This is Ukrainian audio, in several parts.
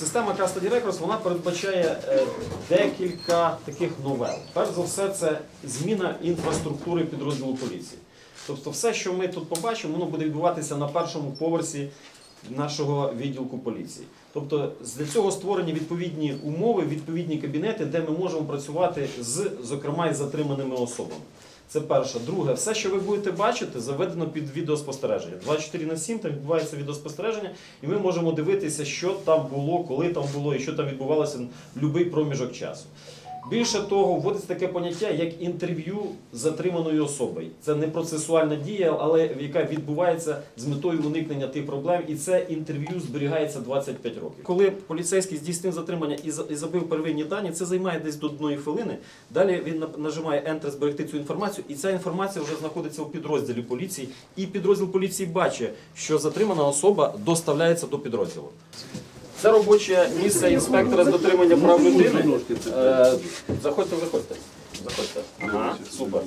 Система Custody Records вона передбачає е, декілька таких новел. Перш за все, це зміна інфраструктури підрозділу поліції. Тобто, все, що ми тут побачимо, воно буде відбуватися на першому поверсі нашого відділку поліції. Тобто для цього створені відповідні умови, відповідні кабінети, де ми можемо працювати з, зокрема, із затриманими особами. Це перше. Друге, все, що ви будете бачити, заведено під відеоспостереження. 24 на 7 там відбувається відеоспостереження, і ми можемо дивитися, що там було, коли там було і що там відбувалося в будь-який проміжок часу. Більше того, вводиться таке поняття, як інтерв'ю з затриманою особою. Це не процесуальна дія, але яка відбувається з метою уникнення тих проблем, і це інтерв'ю зберігається 25 років. Коли поліцейський здійснив затримання і за- і забив первинні дані, це займає десь до одної хвилини. Далі він нажимає Enter зберегти цю інформацію, і ця інформація вже знаходиться у підрозділі поліції. І підрозділ поліції бачить, що затримана особа доставляється до підрозділу. Це робоче місце інспектора з дотримання прав людини. Е, Заходьте, заходьте. Заходьте. Ага, супер.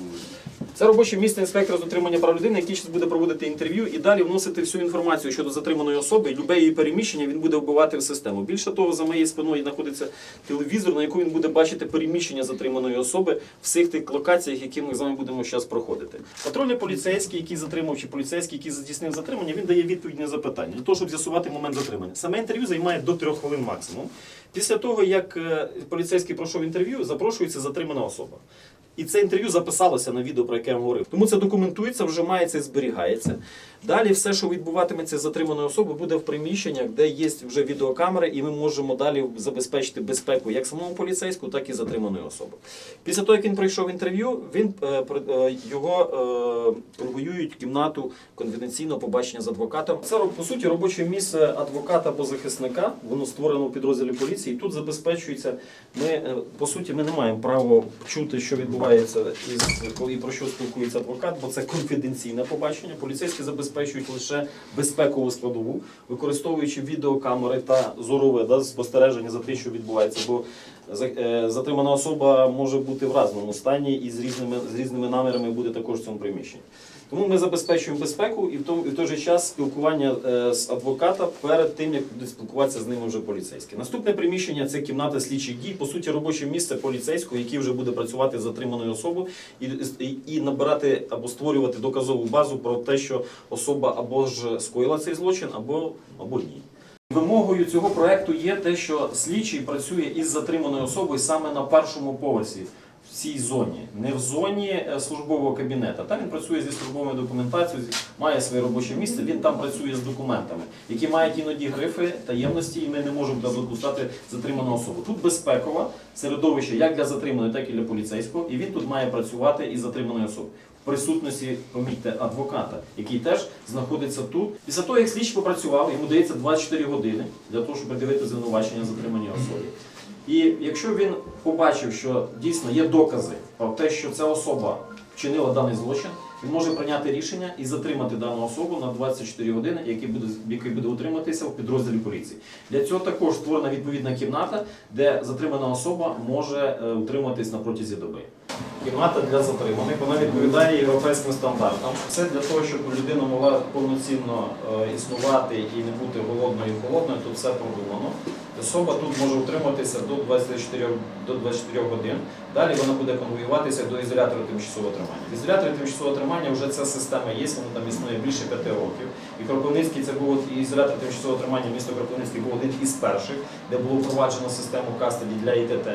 Це робоче місце інспектора з дотримання прав людини, який зараз буде проводити інтерв'ю і далі вносити всю інформацію щодо затриманої особи. Любе її переміщення він буде вбивати в систему. Більше того, за моєю спиною знаходиться телевізор, на якому він буде бачити переміщення затриманої особи в всіх тих локаціях, які ми з вами будемо зараз проходити. Патрульний поліцейський, який затримав, чи поліцейський, який здійснив затримання, він дає відповідь на запитання для того, щоб з'ясувати момент затримання. Саме інтерв'ю займає до трьох хвилин максимум. Після того, як е, поліцейський пройшов інтерв'ю, запрошується затримана особа. І це інтерв'ю записалося на відео, про яке я вам говорив. Тому це документується, вжимається і зберігається. Далі все, що відбуватиметься з затриманою особою, буде в приміщеннях, де є вже відеокамери, і ми можемо далі забезпечити безпеку як самому поліцейську, так і затриманої особи. Після того, як він пройшов інтерв'ю, він е, е, його е, конвоюють в кімнату конфіденційного побачення з адвокатом. Це по суті робоче місце адвоката або захисника. Воно створено у підрозділі поліції. І тут забезпечується. Ми е, по суті ми не маємо права чути, що відбувається із коли про що спілкується адвокат, бо це конфіденційне побачення. Поліцейські забезпечують лише безпекову складову, використовуючи відеокамери та зорове да, спостереження за тим, що відбувається. Бо затримана особа може бути в разному стані і з різними з різними намірами буде також в цьому приміщенні. Тому ми забезпечуємо безпеку і в тому той же час спілкування е, з адвоката перед тим, як буде спілкуватися з ними вже поліцейський. Наступне приміщення це кімната слідчих дій, по суті, робоче місце поліцейського, який вже буде працювати з затриманою особою і, і, і набирати або створювати доказову базу про те, що особа або ж скоїла цей злочин, або, або ні. Вимогою цього проекту є те, що слідчий працює із затриманою особою саме на першому поверсі в цій зоні, не в зоні е, службового кабінету. Там він працює зі службовою документацією, має своє робоче місце. Він там працює з документами, які мають іноді грифи таємності, і ми не можемо допускати затриману особу. Тут безпекове середовище як для затриманої, так і для поліцейського, і він тут має працювати із затриманою особою. В присутності, помітьте, адвоката, який теж знаходиться тут. Після того, як слідчий попрацював, йому дається 24 години для того, щоб придивити звинувачення затриманій особі. І якщо він побачив, що дійсно є докази про те, що ця особа вчинила даний злочин, він може прийняти рішення і затримати дану особу на 24 години, який буде, який буде утриматися в підрозділі поліції. Для цього також створена відповідна кімната, де затримана особа може е, утриматись на протязі доби. Кімната для затриманих, вона відповідає європейським стандартам. Все для того, щоб людина могла повноцінно е, існувати і не бути голодною і холодною, тут все продумано. Особа тут може утриматися до 24, до 24 годин. Далі вона буде конвоюватися до ізолятора тимчасового тримання. В ізоляторі тимчасового тримання вже ця система є, вона там існує більше п'яти років. І Кропивницький це був і ізолятор тимчасового тримання місто Кропивницький був один із перших, де було впроваджено систему кастеді для ІТТ.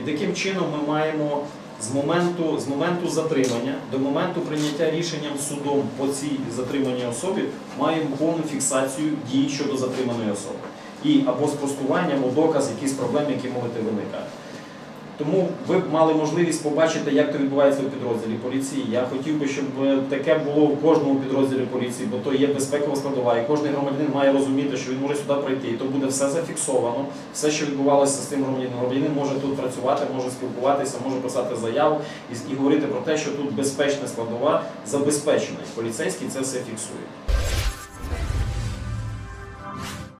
І таким чином ми маємо з моменту, з моменту затримання до моменту прийняття рішенням судом по цій затриманій особі маємо повну фіксацію дій щодо затриманої особи. І або спростування, або доказ якісь проблем, які можуть виникати. Тому ви б мали можливість побачити, як то відбувається у підрозділі поліції. Я хотів би, щоб е, таке було в кожному підрозділі поліції, бо то є безпекова складова, і кожен громадянин має розуміти, що він може сюди прийти, і то буде все зафіксовано. Все, що відбувалося з тим громадянином. Громадянин може тут працювати, може спілкуватися, може писати заяву і, говорити про те, що тут безпечна складова забезпечена. І Поліцейський це все фіксує.